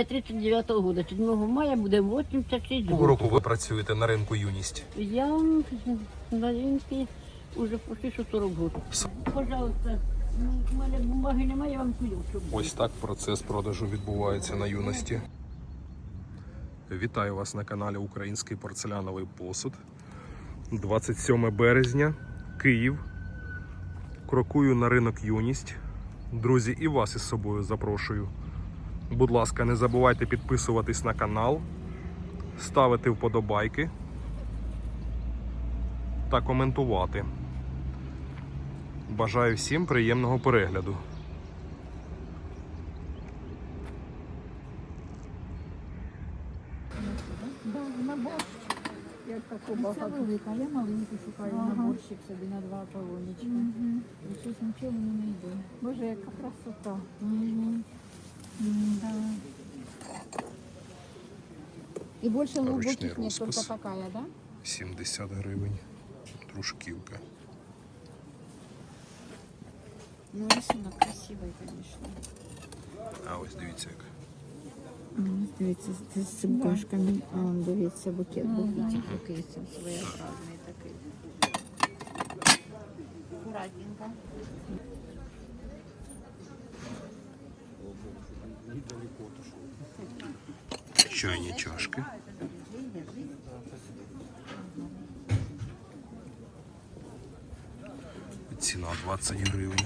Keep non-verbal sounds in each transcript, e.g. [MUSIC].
Я 39-го года, 7 мая буде 86 Якого років. року ви працюєте на ринку юність? Я на ринку уже почти що 40 років. Пожалуйста, у мене бумаги немає, я вам ключ. Ось так процес продажу відбувається на юності. Вітаю вас на каналі Український порцеляновий посуд. 27 березня, Київ. Крокую на ринок юність. Друзі, і вас із собою запрошую. Будь ласка, не забувайте підписуватись на канал, ставити вподобайки та коментувати. Бажаю всім приємного перегляду. Це велика, я маленьку шукаю Ага. на борщик собі на два полонічка. Мгм. І щось нічого не знайду. Боже, яка красота. Угу. Да. И больше Ручный глубоких нет, распис. только такая, да? 70 гривень. Дружківка. Ну, рисунок красивый, конечно. А ось дивіться як. Дивіться, це з цибкашками. А, он, дивіться, букет, букетик якийсь там своєобразний такий. Аккуратненько. Чайні чашки. Ціна 20 гривень.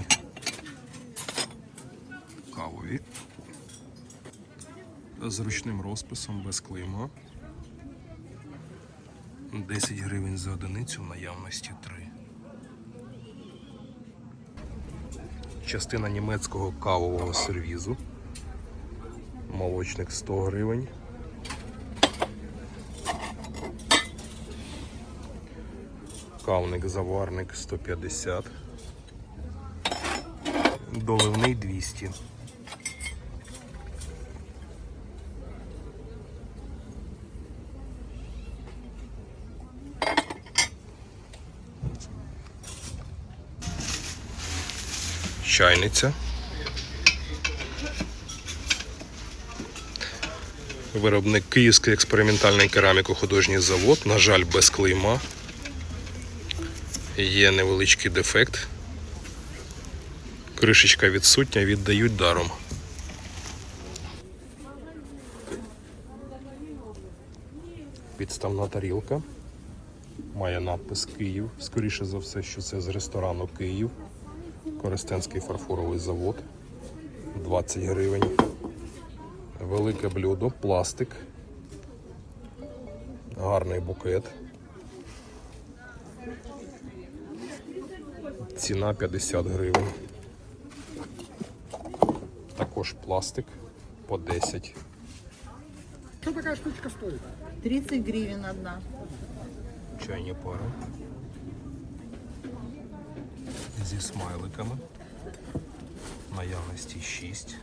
Кавові. З ручним розписом без клейма. 10 гривень за одиницю в наявності 3. Частина німецького кавового сервізу. Молочник 100 гривень. Кавник заварник 150. Доливний 200. Чайниця. Виробник Київський експериментальний кераміко-художній завод. На жаль, без клейма. Є невеличкий дефект. Кришечка відсутня, віддають даром. Підставна тарілка. Має надпис Київ. Скоріше за все, що це з ресторану Київ. Коростенський фарфоровий завод. 20 гривень. Велике блюдо, пластик. Гарний букет. Ціна 50 гривень. Також пластик по 10. Что такая штучка стоит? 30 гривен одна. Чайні пари. Зі смайликами. Наявності 6.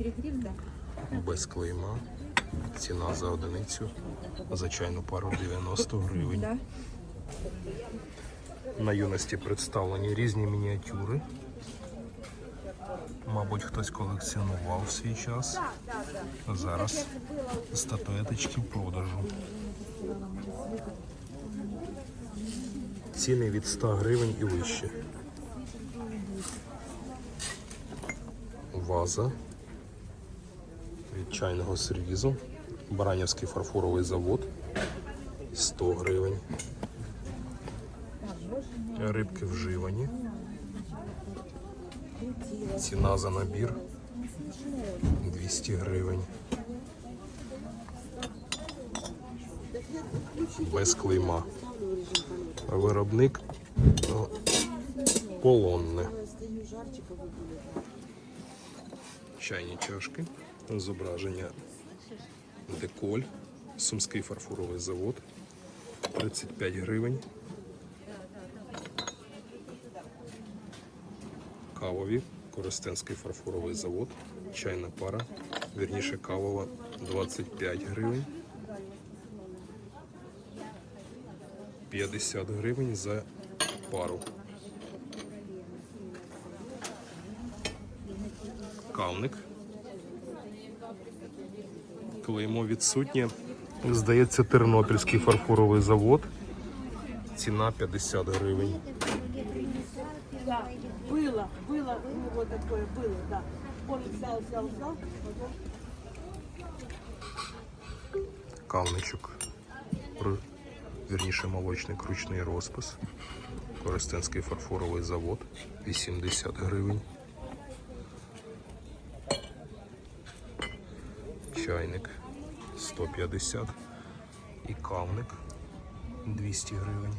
По 3? Без клейма. Ціна за одиницю. За чайну пару 90 гривень. Да. На юності представлені різні мініатюри. Мабуть, хтось колекціонував в свій час. Зараз статуеточки в продажу. Ціни від 100 гривень і вище. Ваза від чайного сервізу. Баранівський фарфоровий завод 100 гривень. Рибки вживані. Ціна за набір 200 гривень. Без клейма. Виробник полонне. Чайні чашки. Зображення деколь. Сумський фарфоровий завод. 35 гривень. Кавові. Коростенський фарфоровий завод. Чайна пара. Вірніше кавова 25 гривень. 50 гривень за пару. кавник Клеймо відсутнє. Здається, Тернопільський фарфоровий завод. Ціна 50 гривень. Да, было, было, ну, вот такое было, да. Он взял, взял, взял, потом Кавничок. Ру- Вірніше, молочник, ручний розпис. Коростенський фарфоровий завод. 80 гривень. Чайник 150 і кавник 200 гривень.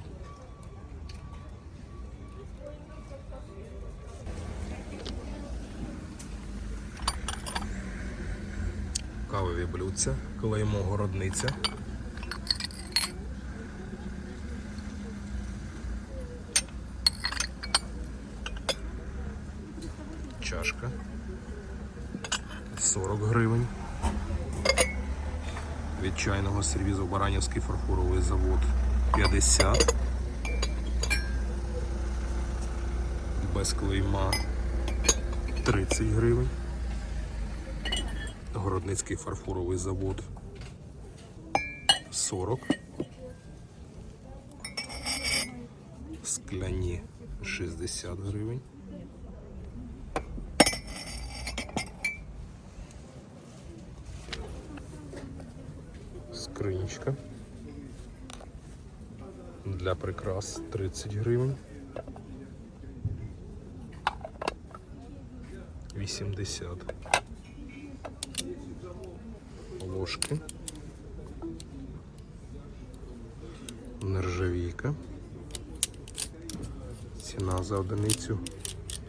Кавові блюдця, клеймо городниця. Чашка 40 гривень. Від чайного сервізу Баранівський фарфоровий завод 50. Без клейма 30 гривень. Городницький фарфоровий завод 40. Скляні 60 гривень. Скринічка. Для прикрас 30 гривень. 80. Ложки. Нержавійка. Ціна за одиницю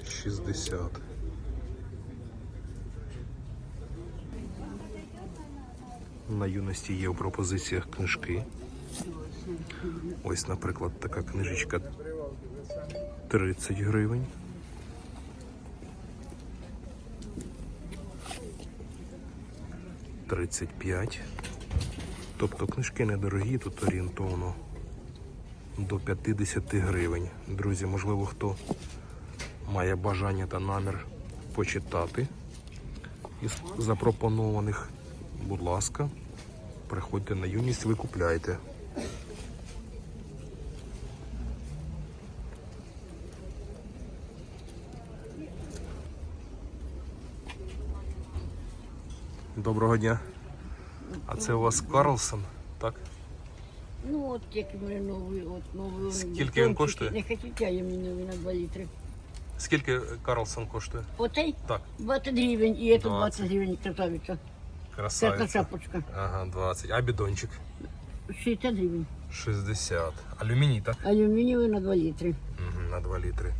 60. На юності є у пропозиціях книжки. Ось, наприклад, така книжечка 30 гривень. Тридцять п'ять. Тобто книжки недорогі, тут орієнтовно до 50 гривень. Друзі, можливо, хто має бажання та намір почитати із запропонованих, будь ласка, приходьте на юність, ви купляйте. Доброго дня. А це у вас Карлсон, так? Ну, от як у мене новий, от новий. Скільки він коштує? Не хотіть, я їм новий на 2 літри. Скільки Карлсон коштує? Отей Так, 20 гривень, і это 20. 20 гривень красавиця. Це красавиця. шапочка. Ага, 20. А бідончик? 60 гривень. 60. Алюміній, так? Алюмінієвий на 2 літри. Угу, на 2 літри.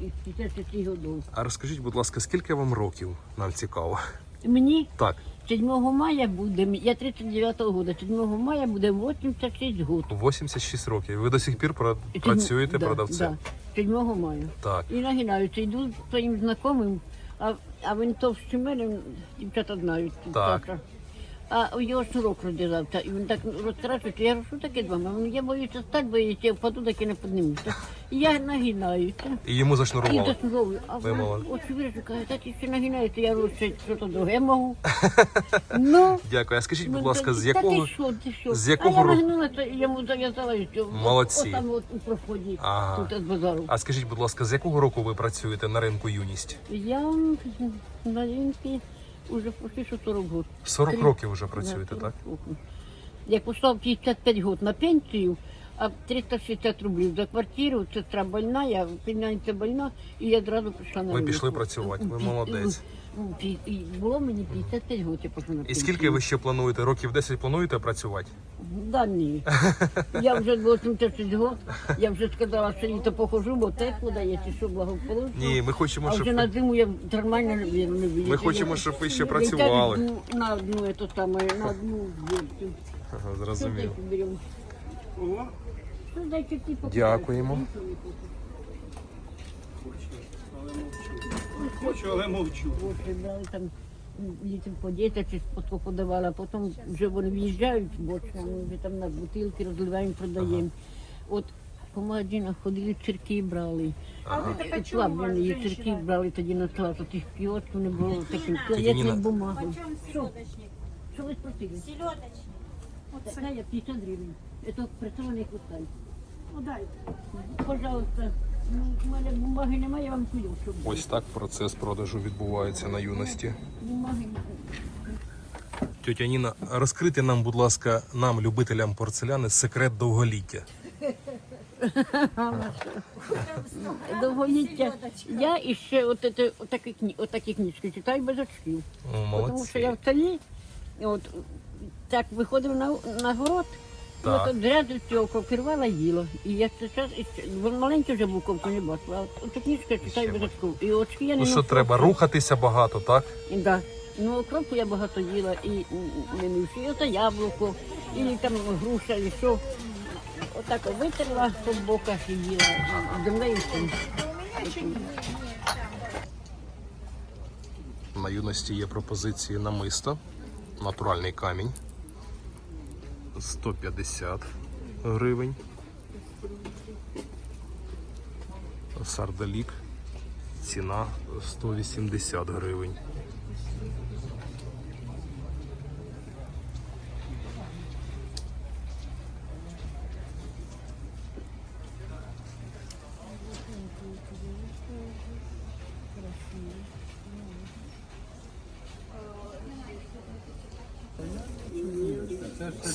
Із 55 годов. А розкажіть, будь ласка, скільки вам років? Нам цікаво. Мені Так, 7 мая буде, я 39-го года, 7 мая буде 86 років. 86 років. Ви до сих пір пра- працюєте да, продавцем? Да, 7 мая. Так. І нагинаюся, йду своїм знайомим, а, а він товщі мене, дівчата знають. Так. Саша. А у його шнурок розділився, і він так розкрашує, я говорю, що таке з вами? Я боюся стати, боюся, я впаду, так і не піднимуся. І я нагинаюся. І йому І зашнурували. зашнуровую. А Ви вона очі вирішує, каже, так і ще нагинаєте, я говорю, що що то друге можу. [LAUGHS] Ну, Дякую. А скажіть, будь Ну, ласка, з та якого. ти що, ти що? з якого а я року? то йому зав'язала і все. Молодці. От, там от у проході, Ага. тут з базару. А скажіть, будь ласка, з якого року ви працюєте на ринку юність? Я на ринке уже почти що 40 років. 40 Три. років вже працюєте, Да, так? 40 років. Я пішла 55 років на пенсію, а 360 рублів за квартиру, сестра больна, я племянниця больна, і я одразу прийшла на Ви пішли працювати, ви молодець. Пі- І було мені 55 років, пішла на І скільки ви ще плануєте? Років 10 плануєте працювати? Да ні. Я вже 86 років, я вже сказала, що літо похожу, бо тепло дає, чи що благополучно. Ні, ми хочемо, А щоб вже на ви- зиму я нормально не вірю, ми хочемо, щоб ви ще працювали. йду На одну, это самое, на одну дверцю. Ага, Що Зрозумів. ти? Ну, дайте ті покажу. Дякуємо. Хочу, але мовчу. От, брали там літом по 10 чи подавала, а потім вже вони в'їжджають бочками, ми вже там на бутилки розливаємо, продаємо. От по магазинах ходили, цирки брали. І Плавлені цирки брали тоді на салат, тих кіосків не було, таким туалетною Ніна- бумагою. Що? Що ви спросили? Оце я 50 гривень. Это пресований кустай. Ну дайте. Пожалуйста. Ну, у мене бумаги немає, я вам кую, щоб Ось так процес продажу відбувається на юності. бумаги. Тетя Ніна, розкрити нам, будь ласка, нам, любителям порцеляни, секрет довголіття. Довголіття. Я іще от, это, отакі, кні, отакі книжки читаю без очків. О, Тому що я в селі, от, так виходив на, на город, Так. так. от зряду цього копірвала їла. І я це час, і ще- бо маленький вже був ковку не бачила, а от цю книжку читаю без очків. І очки я не Ну що треба, рухатися багато, так? Да. Ну, кропку я багато їла і м, не мивши. І оце яблуко, і там груша, і що. Отак от витерла по боках і їла. і Землею цим. На юності є пропозиції намиста, натуральний камінь 150 гривень. Сардалік ціна 180 гривень.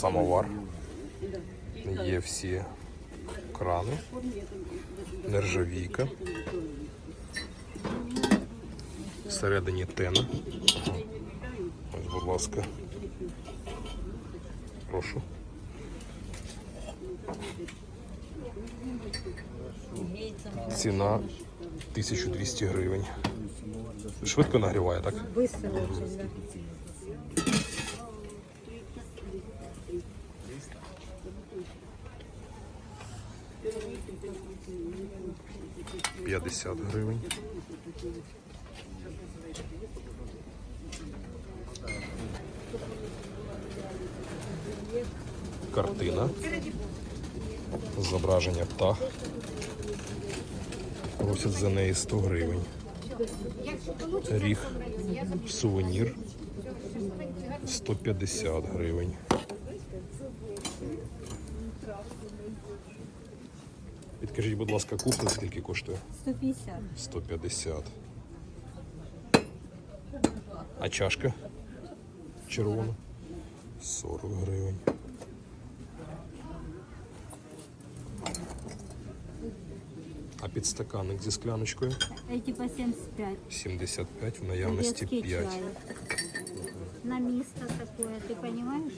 Самовар. Є всі крани, нержавійка. Всередині тена. Ось, будь ласка. Прошу. Ціна 1200 гривень. Швидко нагріває, так? Быстро 50 гривень. Картина. Зображення птах. Просять за неї 100 гривень. Ріг сувенір 150 гривень. Підкажіть, будь ласка, кухня скільки коштує? 150. 150. А чашка? Червона? 40 гривень. А підстаканник зі скляночкою? Эти по 75. 75, в наявності Детский 5. чай. На место такое, ты понимаешь?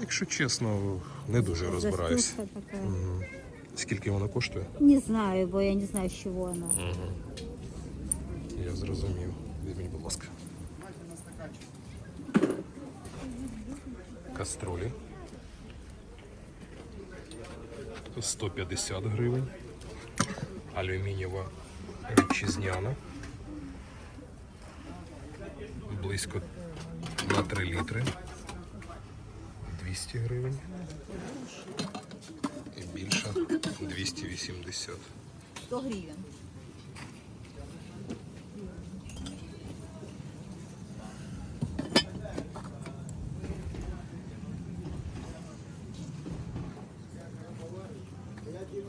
Якщо чесно, не дуже розбираюсь. Застюшка такая. Скільки воно коштує? Не знаю, бо я не знаю, з чого вона. Я зрозумів. Візьміть, будь ласка. Каструлі. 150 гривень. Алюмінієва вітчизняна. Близько на 3 літри. 200 гривень. І більша 280. 100 гривен.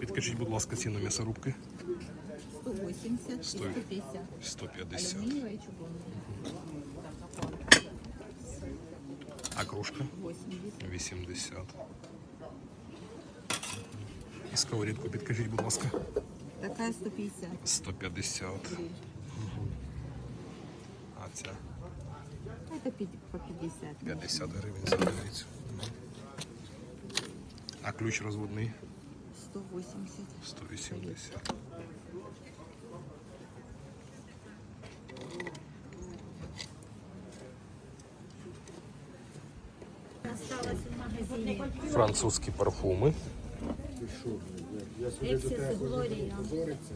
Підкажіть, будь ласка, ціну м'ясорубки. 180 и Сто- 150. 150. кружка? 80. 80. І сковорідку підкажіть, будь ласка. Такая 150. 150. А ця Это пи- по 50. 50 гривень за одиницю. А ключ розводний 180. 180. французькі парфуми.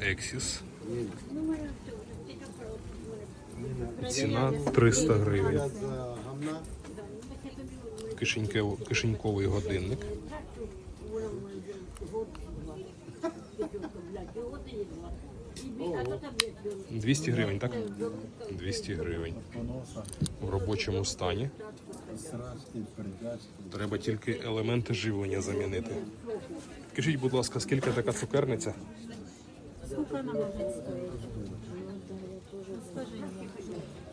Ексіс. Ціна 300 гривень. Кишеньковий годинник. Ого. 200 гривень, так? 200 гривень. В робочому стані. Треба тільки елементи живлення замінити. Скажіть, будь ласка, скільки така цукерниця? Сколько она может стоить? Скажи мне.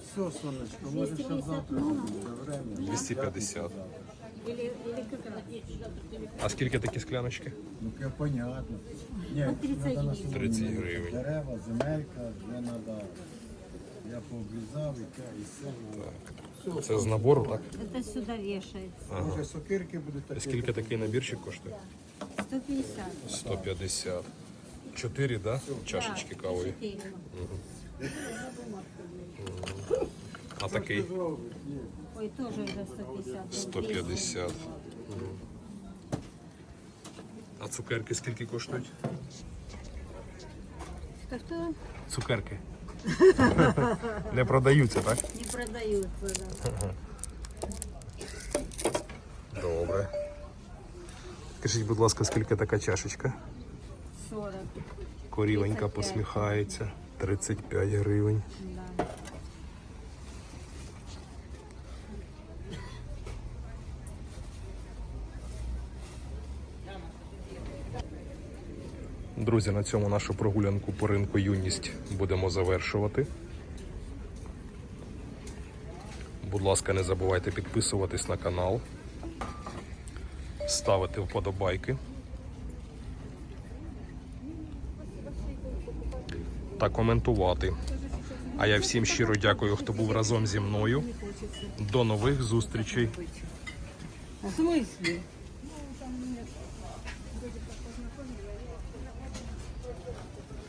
Все, сонечко, може ще 250 завтра ну, 250. Или, или как она? А скільки такі скляночки? Ну, ке понятно. Ні, 30 гривень. Дерева, земелька, вже треба. Я пообрізав і те, і все. Це з набору, так? Это сюда вешается. Може сокирки будуть такі. скільки такий набірчик коштує? 150. 150. Чотири, да? Чашечки. Четыре. А такий Ой, тоже уже 150. 150. Мгм. А цукерки скільки коштують? Кто-кто Цукерки. [LAUGHS] Не продаються, так? не продаються, так. [LAUGHS] Добре. Скажіть, будь ласка, скільки така чашечка? 40. Корівенька 35. посміхається. 35 гривень. Да. Друзі, на цьому нашу прогулянку по ринку юність будемо завершувати. Будь ласка, не забувайте підписуватись на канал, ставити вподобайки. Та коментувати. А я всім щиро дякую, хто був разом зі мною. До нових зустрічей.